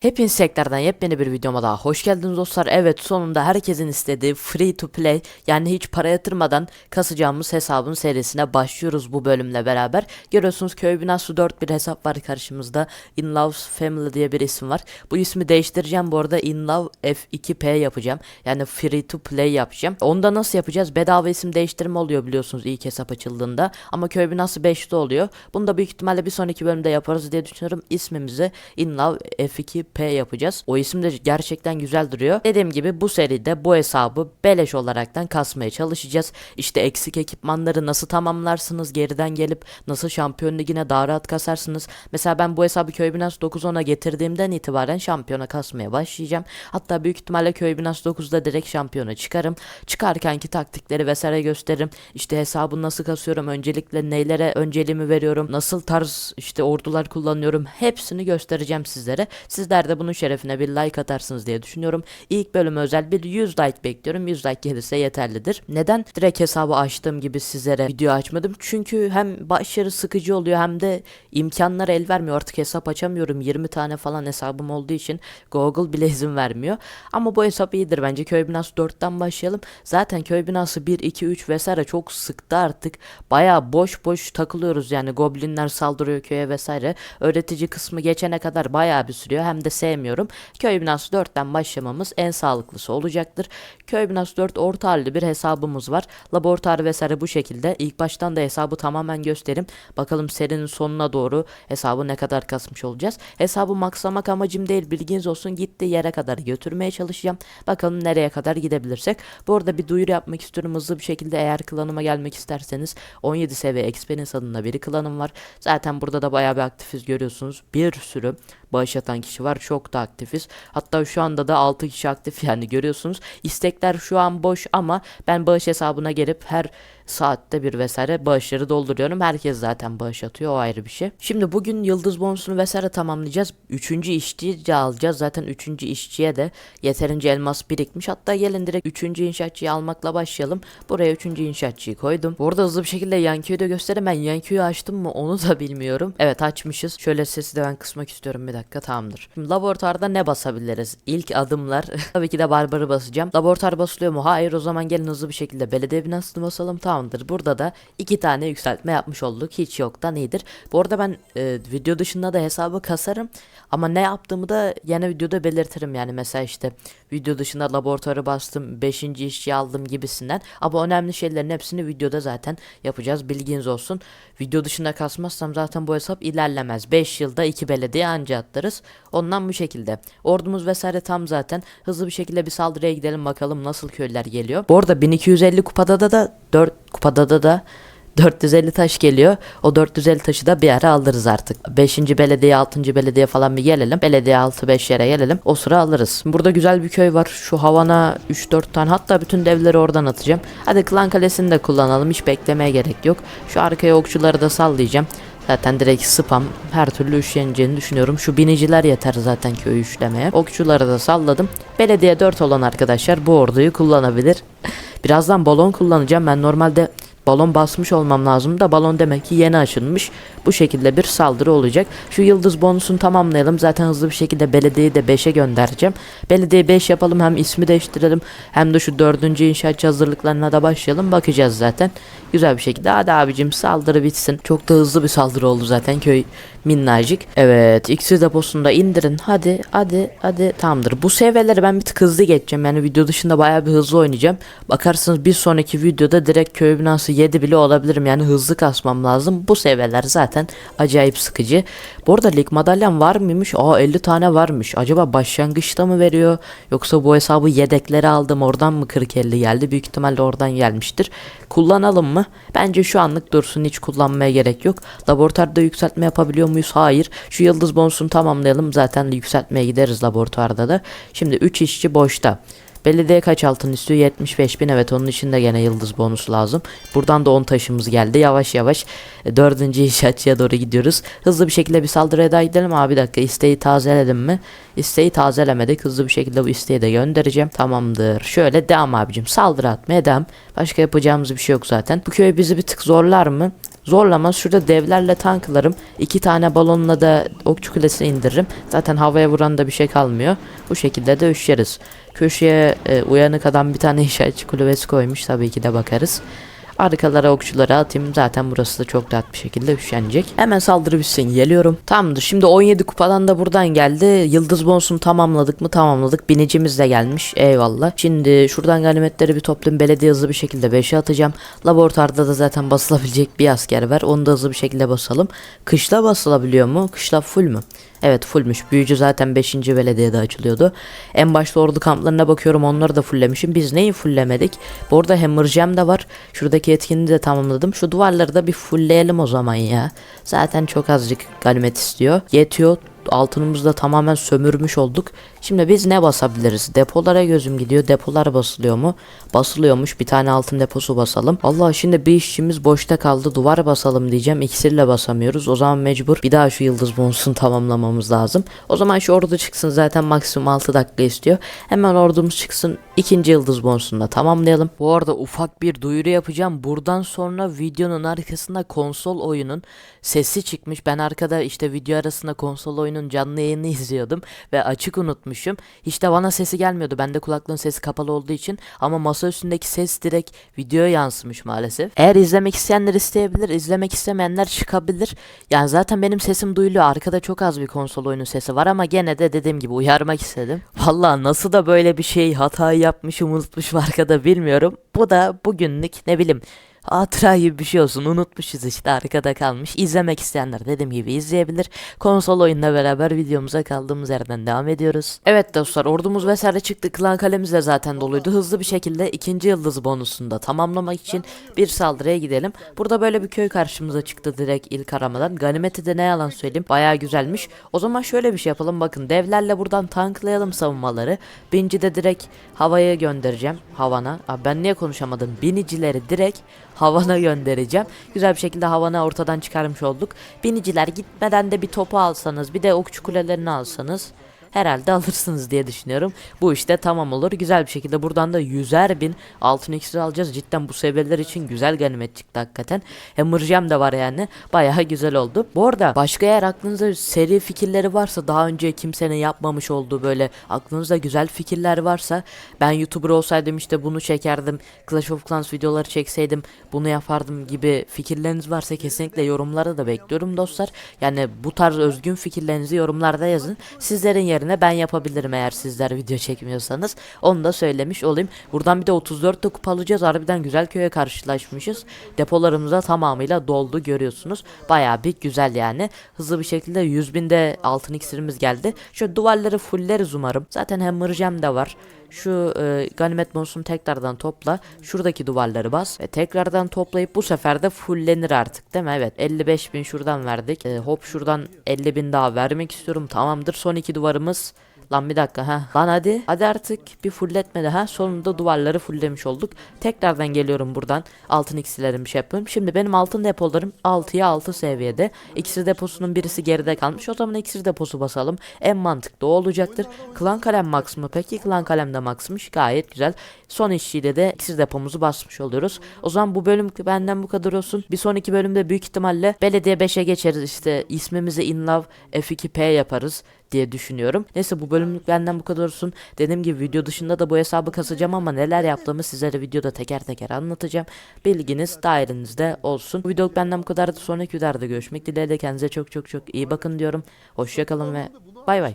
Hepiniz sektörden yepyeni bir videoma daha hoş geldiniz dostlar. Evet sonunda herkesin istediği free to play yani hiç para yatırmadan kasacağımız hesabın serisine başlıyoruz bu bölümle beraber. Görüyorsunuz köy binası 4 bir hesap var karşımızda. In Love's Family diye bir isim var. Bu ismi değiştireceğim bu arada In Love F2P yapacağım. Yani free to play yapacağım. Onda nasıl yapacağız? Bedava isim değiştirme oluyor biliyorsunuz ilk hesap açıldığında. Ama köy binası 5'te oluyor. Bunu da büyük ihtimalle bir sonraki bölümde yaparız diye düşünüyorum. İsmimizi In Love F2 P yapacağız. O isim de gerçekten güzel duruyor. Dediğim gibi bu seride bu hesabı beleş olaraktan kasmaya çalışacağız. İşte eksik ekipmanları nasıl tamamlarsınız, geriden gelip nasıl şampiyon ligine daha rahat kasarsınız. Mesela ben bu hesabı Köy Binance 9.10'a getirdiğimden itibaren şampiyona kasmaya başlayacağım. Hatta büyük ihtimalle Köy Binance 9'da direkt şampiyona çıkarım. Çıkarkenki taktikleri vesaire gösteririm. İşte hesabı nasıl kasıyorum, öncelikle neylere önceliğimi veriyorum, nasıl tarz işte ordular kullanıyorum hepsini göstereceğim sizlere. Sizler de bunun şerefine bir like atarsınız diye düşünüyorum. İlk bölüme özel bir 100 like bekliyorum. 100 like gelirse yeterlidir. Neden direkt hesabı açtığım gibi sizlere video açmadım? Çünkü hem başarı sıkıcı oluyor hem de imkanlar el vermiyor. Artık hesap açamıyorum. 20 tane falan hesabım olduğu için Google bile izin vermiyor. Ama bu hesap iyidir bence. Köy binası 4'ten başlayalım. Zaten köy binası 1, 2, 3 vesaire çok sıktı artık. Baya boş boş takılıyoruz yani. Goblinler saldırıyor köye vesaire. Öğretici kısmı geçene kadar baya bir sürüyor. Hem de sevmiyorum. Köy binası 4'ten başlamamız en sağlıklısı olacaktır. Köy binası 4 orta halli bir hesabımız var. Laboratuvar vesaire bu şekilde. İlk baştan da hesabı tamamen göstereyim. Bakalım serinin sonuna doğru hesabı ne kadar kasmış olacağız. Hesabı maksamak amacım değil bilginiz olsun. Gittiği yere kadar götürmeye çalışacağım. Bakalım nereye kadar gidebilirsek. Bu arada bir duyuru yapmak istiyorum hızlı bir şekilde eğer klanıma gelmek isterseniz 17 seviye Experience adında bir klanım var. Zaten burada da bayağı bir aktifiz görüyorsunuz. Bir sürü bağış atan kişi var. Çok da aktifiz. Hatta şu anda da 6 kişi aktif yani görüyorsunuz. İstekler şu an boş ama ben bağış hesabına gelip her saatte bir vesaire bağışları dolduruyorum. Herkes zaten bağış atıyor o ayrı bir şey. Şimdi bugün yıldız bonusunu vesaire tamamlayacağız. Üçüncü işçiyi de alacağız. Zaten üçüncü işçiye de yeterince elmas birikmiş. Hatta gelin direkt üçüncü inşaatçıyı almakla başlayalım. Buraya üçüncü inşaatçıyı koydum. Bu arada hızlı bir şekilde Yankyu'yu da göstereyim. Ben Yankyu'yu açtım mı onu da bilmiyorum. Evet açmışız. Şöyle sesi de ben kısmak istiyorum bir dakika tamamdır. Şimdi laboratuvarda ne basabiliriz? İlk adımlar tabii ki de barbarı basacağım. Laboratuvar basılıyor mu? Hayır o zaman gelin hızlı bir şekilde belediye binasını basalım tamamdır. Burada da iki tane yükseltme yapmış olduk. Hiç yoktan iyidir. Bu arada ben e, video dışında da hesabı kasarım. Ama ne yaptığımı da yine videoda belirtirim. Yani mesela işte video dışında laboratuvarı bastım. 5. işçi aldım gibisinden. Ama önemli şeylerin hepsini videoda zaten yapacağız. Bilginiz olsun. Video dışında kasmazsam zaten bu hesap ilerlemez. 5 yılda 2 belediye anca atlarız. Ondan bu şekilde. Ordumuz vesaire tam zaten. Hızlı bir şekilde bir saldırıya gidelim bakalım nasıl köylüler geliyor. Bu arada 1250 kupada da da 4 kupada da da 450 taş geliyor. O 450 taşı da bir ara alırız artık. 5. belediye 6. belediye falan bir gelelim. Belediye 6 5 yere gelelim. O sıra alırız. Burada güzel bir köy var. Şu havana 3-4 tane hatta bütün devleri oradan atacağım. Hadi klan kalesini de kullanalım. Hiç beklemeye gerek yok. Şu arkaya okçuları da sallayacağım. Zaten direkt spam her türlü üşeneceğini düşünüyorum. Şu biniciler yeter zaten köyü üçlemeye. Okçuları da salladım. Belediye 4 olan arkadaşlar bu orduyu kullanabilir. Birazdan balon kullanacağım. Ben normalde balon basmış olmam lazım da balon demek ki yeni açılmış. Bu şekilde bir saldırı olacak. Şu yıldız bonusunu tamamlayalım. Zaten hızlı bir şekilde belediyeyi de 5'e göndereceğim. Belediye 5 yapalım hem ismi değiştirelim hem de şu 4. inşaatçı hazırlıklarına da başlayalım. Bakacağız zaten. Güzel bir şekilde. Hadi abicim saldırı bitsin. Çok da hızlı bir saldırı oldu zaten köy minnacık. Evet iksir deposunu da indirin. Hadi hadi hadi tamamdır. Bu seviyeleri ben bir tık hızlı geçeceğim. Yani video dışında bayağı bir hızlı oynayacağım. Bakarsınız bir sonraki videoda direkt köy binası 7 bile olabilirim. Yani hızlı kasmam lazım. Bu seviyeler zaten acayip sıkıcı. Bu arada lig madalyan var mıymış? Aa 50 tane varmış. Acaba başlangıçta mı veriyor? Yoksa bu hesabı yedekleri aldım oradan mı 40-50 geldi? Büyük ihtimalle oradan gelmiştir. Kullanalım mı? Bence şu anlık dursun hiç kullanmaya gerek yok. Laboratuvarda yükseltme yapabiliyor muyuz? Hayır. Şu yıldız bonusunu tamamlayalım. Zaten yükseltmeye gideriz laboratuvarda da. Şimdi 3 işçi boşta. Belediye kaç altın istiyor? 75 bin. Evet onun için de gene yıldız bonusu lazım. Buradan da 10 taşımız geldi. Yavaş yavaş e, dördüncü inşaatçıya doğru gidiyoruz. Hızlı bir şekilde bir saldırıya daha gidelim. Abi bir dakika isteği tazeledim mi? İsteği tazelemedik. Hızlı bir şekilde bu isteği de göndereceğim. Tamamdır. Şöyle devam abicim. Saldırı atmaya devam. Başka yapacağımız bir şey yok zaten. Bu köy bizi bir tık zorlar mı? Zorlamaz. Şurada devlerle tanklarım. iki tane balonla da okçu kulesini indiririm. Zaten havaya vuran da bir şey kalmıyor. Bu şekilde de üşeriz. Köşeye e, uyanık adam bir tane inşaatçı kulübesi koymuş. Tabii ki de bakarız. Arkalara okçuları atayım. Zaten burası da çok rahat bir şekilde üşenecek. Hemen saldırı bitsin. Geliyorum. Tamamdır. Şimdi 17 kupadan da buradan geldi. Yıldız bonusunu tamamladık mı? Tamamladık. Binicimiz de gelmiş. Eyvallah. Şimdi şuradan ganimetleri bir toplayayım. Belediye hızlı bir şekilde 5'e atacağım. Laboratuvarda da zaten basılabilecek bir asker var. Onu da hızlı bir şekilde basalım. Kışla basılabiliyor mu? Kışla full mü? Evet fullmüş. Büyücü zaten 5. belediyede açılıyordu. En başta ordu kamplarına bakıyorum onları da fulllemişim. Biz neyi fulllemedik? Bu arada Hammer de var. Şuradaki etkinliği de tamamladım. Şu duvarları da bir fullleyelim o zaman ya. Zaten çok azıcık ganimet istiyor. Yetiyor. Altınımızı da tamamen sömürmüş olduk. Şimdi biz ne basabiliriz? Depolara gözüm gidiyor. Depolar basılıyor mu? Basılıyormuş. Bir tane altın deposu basalım. Allah şimdi bir işçimiz boşta kaldı. Duvar basalım diyeceğim. İksirle basamıyoruz. O zaman mecbur bir daha şu yıldız bonusunu tamamlamamız lazım. O zaman şu ordu çıksın. Zaten maksimum 6 dakika istiyor. Hemen ordumuz çıksın. İkinci yıldız bonusunu da tamamlayalım. Bu arada ufak bir duyuru yapacağım. Buradan sonra videonun arkasında konsol oyunun sesi çıkmış. Ben arkada işte video arasında konsol oyunun canlı yayını izliyordum ve açık unutmuşum. Hiç de bana sesi gelmiyordu. Bende kulaklığın sesi kapalı olduğu için ama masa üstündeki ses direkt videoya yansımış maalesef. Eğer izlemek isteyenler isteyebilir, izlemek istemeyenler çıkabilir. Yani zaten benim sesim duyuluyor. Arkada çok az bir konsol oyunun sesi var ama gene de dediğim gibi uyarmak istedim. Vallahi nasıl da böyle bir şey hatayı yapmışım unutmuşum arkada bilmiyorum. Bu da bugünlük ne bileyim hatıra gibi bir şey olsun unutmuşuz işte arkada kalmış. İzlemek isteyenler dediğim gibi izleyebilir. Konsol oyunla beraber videomuza kaldığımız yerden devam ediyoruz. Evet dostlar ordumuz vesaire çıktı. Klan kalemiz de zaten doluydu. Hızlı bir şekilde ikinci yıldız bonusunu da tamamlamak için bir saldırıya gidelim. Burada böyle bir köy karşımıza çıktı direkt ilk aramadan. Ganimeti de ne yalan söyleyeyim bayağı güzelmiş. O zaman şöyle bir şey yapalım bakın devlerle buradan tanklayalım savunmaları. Binci de direkt havaya göndereceğim havana. Abi ben niye konuşamadım? Binicileri direkt havana göndereceğim. Güzel bir şekilde havana ortadan çıkarmış olduk. Biniciler gitmeden de bir topu alsanız bir de okçu kulelerini alsanız herhalde alırsınız diye düşünüyorum. Bu işte tamam olur. Güzel bir şekilde buradan da yüzer bin altın iksir alacağız. Cidden bu seviyeler için güzel ganimet çıktı hakikaten. Hammer Jam var yani. Bayağı güzel oldu. Bu arada başka eğer aklınızda seri fikirleri varsa daha önce kimsenin yapmamış olduğu böyle aklınızda güzel fikirler varsa ben YouTuber olsaydım işte bunu çekerdim. Clash of Clans videoları çekseydim bunu yapardım gibi fikirleriniz varsa kesinlikle yorumlara da bekliyorum dostlar. Yani bu tarz özgün fikirlerinizi yorumlarda yazın. Sizlerin yerine ben yapabilirim eğer sizler video çekmiyorsanız. Onu da söylemiş olayım. Buradan bir de 34 de alacağız. Harbiden güzel köye karşılaşmışız. Depolarımıza tamamıyla doldu görüyorsunuz. Bayağı bir güzel yani. Hızlı bir şekilde 100 binde altın iksirimiz geldi. Şu duvarları fulleriz umarım. Zaten Hammer Jam de var. Şu e, ganimet bonusunu tekrardan topla. Şuradaki duvarları bas. Ve tekrardan toplayıp bu sefer de fullenir artık değil mi? Evet 55 bin şuradan verdik. E, hop şuradan 50 bin daha vermek istiyorum. Tamamdır son iki duvarımız. Lan bir dakika ha. Lan hadi. Hadi artık bir fulletmedi ha. Sonunda duvarları fulllemiş olduk. Tekrardan geliyorum buradan. Altın iksirlerimi şey yapıyorum. Şimdi benim altın depolarım 6'ya 6 seviyede. İksir deposunun birisi geride kalmış. O zaman iksir deposu basalım. En mantıklı o olacaktır. Klan kalem max mı? Peki klan kalem de maxmış. Gayet güzel. Son işçiyle de iksir depomuzu basmış oluyoruz. O zaman bu bölüm benden bu kadar olsun. Bir sonraki bölümde büyük ihtimalle belediye 5'e geçeriz. İşte ismimizi inlove F2P yaparız diye düşünüyorum. Neyse bu bölümlük benden bu kadar olsun. Dediğim gibi video dışında da bu hesabı kasacağım ama neler yaptığımı sizlere videoda teker teker anlatacağım. Bilginiz dairenizde olsun. Bu videoluk benden bu kadardı. Sonraki videoda görüşmek dileğiyle kendinize çok çok çok iyi bakın diyorum. Hoşçakalın ve bay bay.